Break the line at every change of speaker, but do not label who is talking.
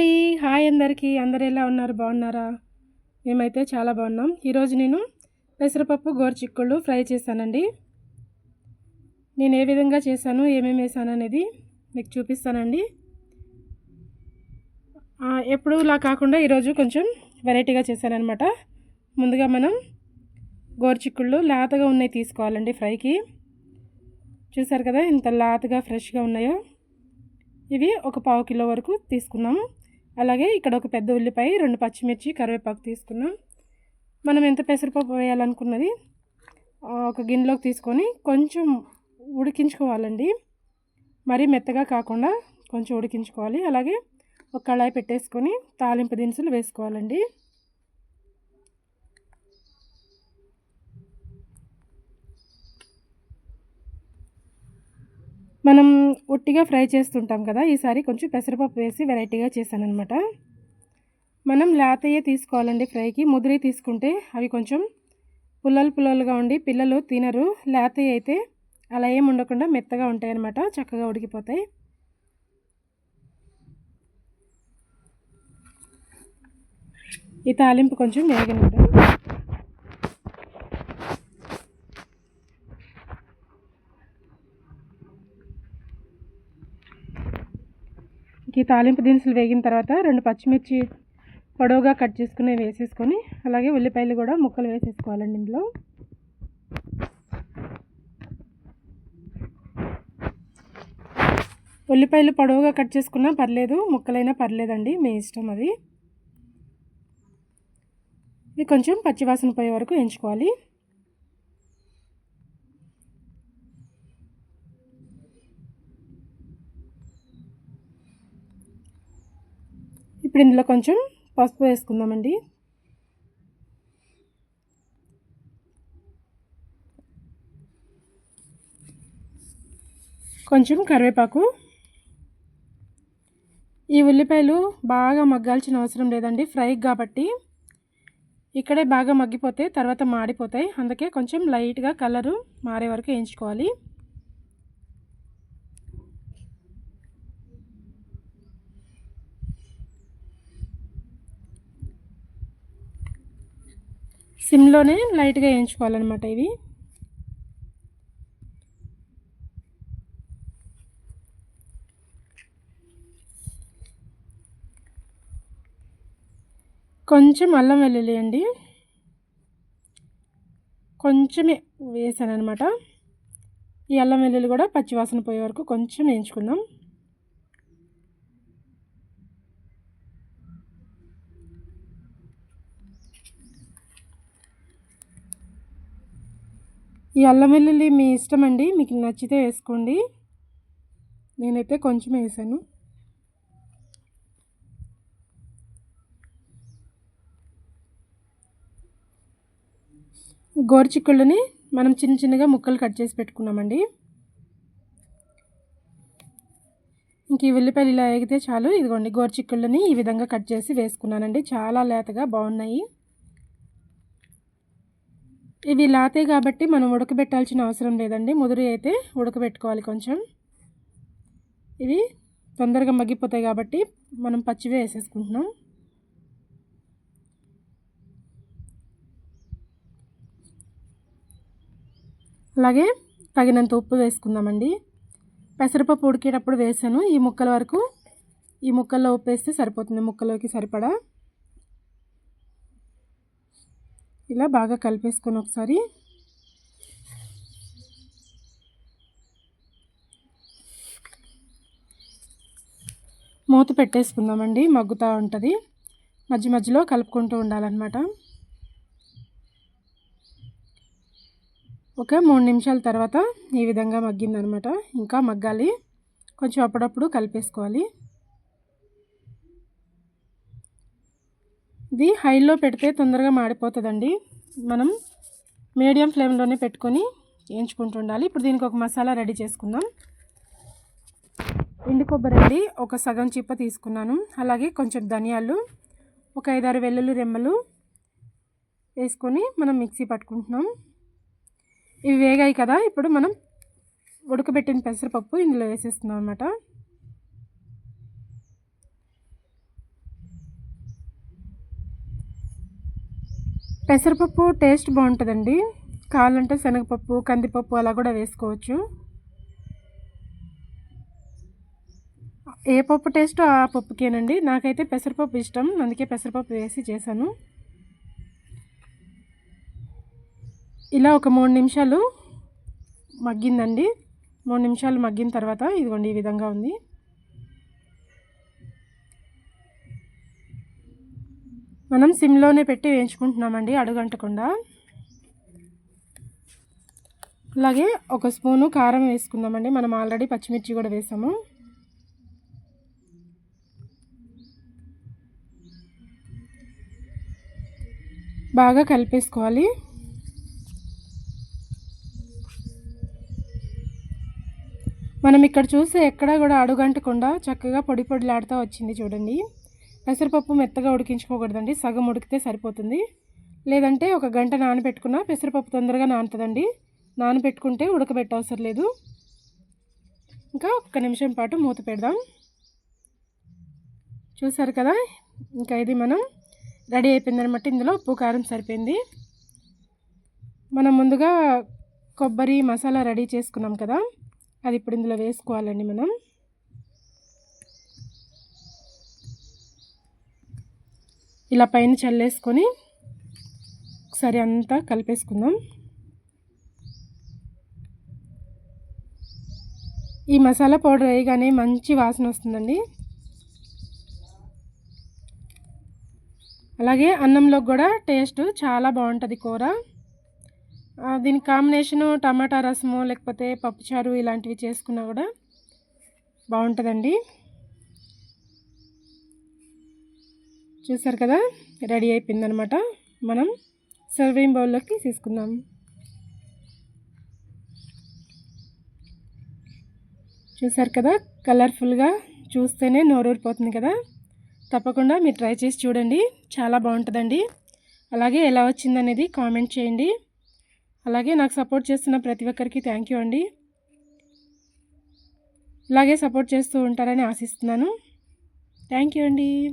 అండి హాయ్ అందరికీ. అందరు ఎలా ఉన్నారు? బాగున్నారా? మేమైతే చాలా బాగున్నాం. ఈరోజు నేను పెసరపప్పు గోరుచిక్కుళ్ళు ఫ్రై చేశానండి. నేను ఏ విధంగా చేశాను ఏమేమి వేసాను అనేది మీకు చూపిస్తానండి. ఎప్పుడు ఎప్పుడులా కాకుండా ఈరోజు కొంచెం వెరైటీగా చేశానమాట ముందుగా మనం గోరుచిక్కుళ్ళు లేతగా ఉన్నాయి తీసుకోవాలండి ఫ్రైకి. చూసారు కదా ఇంత లేతగా ఫ్రెష్గా ఉన్నాయో. ఇవి ఒక పావు కిలో వరకు తీసుకున్నాము అలాగే ఇక్కడ ఒక పెద్ద ఉల్లిపాయ రెండు పచ్చిమిర్చి కరివేపాకు తీసుకున్నాం. మనం ఎంత పెసరపప్పు వేయాలనుకున్నది ఒక గిన్నెలోకి తీసుకొని కొంచెం ఉడికించుకోవాలండి. మరీ మెత్తగా కాకుండా కొంచెం ఉడికించుకోవాలి. అలాగే ఒక కళాయి పెట్టేసుకొని తాలింపు దినుసులు వేసుకోవాలండి. మనం ఉట్టిగా ఫ్రై చేస్తుంటాం కదా ఈసారి కొంచెం పెసరపప్పు వేసి వెరైటీగా చేశానమాట మనం లేతయ్యే తీసుకోవాలండి ఫ్రైకి. ముదిరి తీసుకుంటే అవి కొంచెం పుల్లలు పుల్లలుగా ఉండి పిల్లలు తినరు. లేతయ్య అయితే అలా ఏం ఉండకుండా మెత్తగా ఉంటాయన్నమాట చక్కగా ఉడికిపోతాయి. ఈ తాలింపు కొంచెం వేగనిద్దాం ఈ తాలింపు దినుసులు వేగిన తర్వాత రెండు పచ్చిమిర్చి పొడవుగా కట్ చేసుకుని వేసేసుకొని అలాగే ఉల్లిపాయలు కూడా ముక్కలు వేసేసుకోవాలండి ఇందులో. ఉల్లిపాయలు పొడవుగా కట్ చేసుకున్నా పర్లేదు ముక్కలైనా పర్లేదండి మీ ఇష్టం అది. ఇవి కొంచెం పచ్చివాసన పోయే వరకు ఎంచుకోవాలి ఇప్పుడు ఇందులో కొంచెం పసుపు వేసుకుందామండి. కొంచెం కరివేపాకు. ఈ ఉల్లిపాయలు బాగా మగ్గాల్సిన అవసరం లేదండి ఫ్రై కాబట్టి. ఇక్కడే బాగా మగ్గిపోతే తర్వాత మాడిపోతాయి అందుకే కొంచెం లైట్గా కలరు మారే వరకు వేయించుకోవాలి. సిమ్లోనే లైట్గా వేయించుకోవాలన్నమాట ఇవి. కొంచెం అల్లం వెల్లుల్లి అండి. కొంచెమే వేసాను అనమాట ఈ అల్లం వెల్లుల్లి కూడా పచ్చివాసన పోయే వరకు కొంచెం వేయించుకుందాం. ఈ అల్లం వెల్లుల్లి మీ ఇష్టం అండి మీకు నచ్చితే వేసుకోండి. నేనైతే కొంచెం వేసాను. గోరుచిక్కుళ్ళని మనం చిన్న చిన్నగా ముక్కలు కట్ చేసి పెట్టుకున్నామండి. ఇంక ఈ ఉల్లిపాయలు ఇలా ఎగితే చాలు. ఇదిగోండి గోరుచిక్కుళ్ళని ఈ విధంగా కట్ చేసి వేసుకున్నానండి. చాలా లేతగా బాగున్నాయి. ఇవి లాతే కాబట్టి మనం ఉడకబెట్టాల్సిన అవసరం లేదండి. ముదురు అయితే ఉడకబెట్టుకోవాలి కొంచెం. ఇవి తొందరగా మగ్గిపోతాయి కాబట్టి మనం పచ్చివే వేసేసుకుంటున్నాం. అలాగే తగినంత ఉప్పు వేసుకుందామండి. పెసరపప్పు ఉడికేటప్పుడు వేసాను. ఈ ముక్కల వరకు ఈ ముక్కల్లో ఉప్పు వేస్తే సరిపోతుంది. ముక్కలోకి సరిపడా ఇలా బాగా కలిపేసుకొని ఒకసారి. మూత పెట్టేసుకుందామండి మగ్గుతూ ఉంటుంది. మధ్య మధ్యలో కలుపుకుంటూ ఉండాలన్నమాట. ఒక మూడు నిమిషాల తర్వాత ఈ విధంగా మగ్గిందనమాట ఇంకా మగ్గాలి. కొంచెం అప్పుడప్పుడు కలిపేసుకోవాలి. ఇది హైలో పెడితే తొందరగా మాడిపోతుందండి. మనం మీడియం ఫ్లేమ్లోనే పెట్టుకొని వేయించుకుంటూ ఉండాలి. ఇప్పుడు దీనికి ఒక మసాలా రెడీ చేసుకుందాం. ఎండు కొబ్బరి అండి ఒక సగం చిప్ప తీసుకున్నాను. అలాగే కొంచెం ధనియాలు ఒక ఐదారు వెల్లుల్లి రెమ్మలు వేసుకొని మనం మిక్సీ పట్టుకుంటున్నాం. ఇవి వేగాయి కదా ఇప్పుడు మనం ఉడకబెట్టిన పెసరపప్పు ఇందులో వేసేస్తున్నాం అనమాట పెసరపప్పు టేస్ట్ బాగుంటుందండి. కావాలంటే శనగపప్పు కందిపప్పు అలా కూడా వేసుకోవచ్చు. ఏ పప్పు టేస్ట్ ఆ పప్పుకేనండి. నాకైతే పెసరపప్పు ఇష్టం. అందుకే పెసరపప్పు వేసి చేశాను. ఇలా ఒక మూడు నిమిషాలు మగ్గిందండి. మూడు నిమిషాలు మగ్గిన తర్వాత ఇదిగోండి ఈ విధంగా ఉంది. మనం సిమ్లోనే పెట్టి వేయించుకుంటున్నామండి అడుగంటకుండా. అలాగే ఒక స్పూను కారం వేసుకుందామండి. మనం ఆల్రెడీ పచ్చిమిర్చి కూడా వేసాము. బాగా కలిపేసుకోవాలి. మనం ఇక్కడ చూస్తే ఎక్కడా కూడా అడుగంటకుండా చక్కగా పొడి పొడిలాడుతూ వచ్చింది చూడండి. పెసరపప్పు మెత్తగా ఉడికించుకోకూడదండి. సగం ఉడికితే సరిపోతుంది. లేదంటే ఒక గంట నానబెట్టుకున్న పెసరపప్పు తొందరగా నానుతుందండి. నానబెట్టుకుంటే ఉడకబెట్టవసరం లేదు. ఇంకా ఒక్క నిమిషం పాటు మూత పెడదాం. చూసారు కదా? ఇంకా ఇది మనం రెడీ అయిపోయిందనమాట ఇందులో ఉప్పు కారం సరిపోయింది. మనం ముందుగా కొబ్బరి మసాలా రెడీ చేసుకున్నాం కదా? అది ఇప్పుడు ఇందులో వేసుకోవాలండి మనం. ఇలా పైన చల్లేసుకొని ఒకసారి అంతా కలిపేసుకుందాం. ఈ మసాలా పౌడర్ వేయగానే మంచి వాసన వస్తుందండి. అలాగే అన్నంలో కూడా టేస్ట్ చాలా బాగుంటుంది కూర. దీని కాంబినేషను టమాటా రసము లేకపోతే పప్పుచారు ఇలాంటివి చేసుకున్నా కూడా బాగుంటుందండి. చూసారు కదా? రెడీ అయిపోయిందనమాట మనం సర్వింగ్ బౌల్లోకి తీసుకుందాం. చూసారు కదా? కలర్ఫుల్గా చూస్తేనే నోరూరిపోతుంది కదా? తప్పకుండా మీరు ట్రై చేసి చూడండి. చాలా బాగుంటుందండి. అలాగే ఎలా వచ్చిందనేది కామెంట్ చేయండి. అలాగే నాకు సపోర్ట్ చేస్తున్న ప్రతి ఒక్కరికి థ్యాంక్ యూ అండి. ఇలాగే సపోర్ట్ చేస్తూ ఉంటారని ఆశిస్తున్నాను. థ్యాంక్ యూ అండి.